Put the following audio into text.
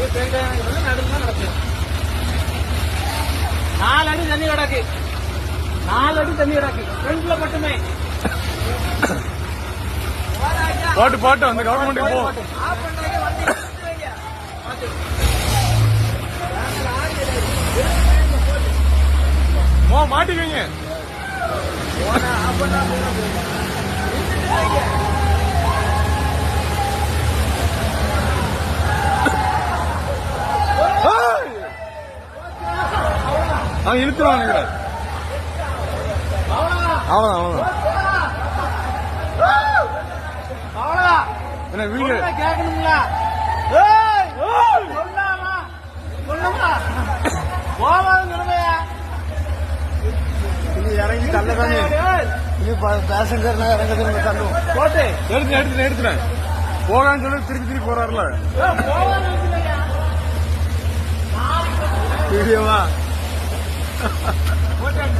நடக்கு நாலு அடி தண்ணி கிடக்கு. நாலு அடி தண்ணி கிடக்கு. ஃப்ரண்ட்ல மட்டுமே. போட்டு போட்டு அந்த கவர்மெண்ட்டுக்கு போ. ஆஃப் அவன் இழுத்துருவான் அவ்வளவுதான் அவ்வளவுதான். என்ன வீடு. கேட்கணுங்களா? இறங்கி தள்ளதானே இது பேசஞ்சர் இறங்குறது தள்ளும் போட்டு. எடுத்து எடுத்துட்டேன் எடுத்துட்டேன் போகான்னு சொல்லி திருப்பி திருப்பி போறாருல. வீடியோவா? ごめんなさい。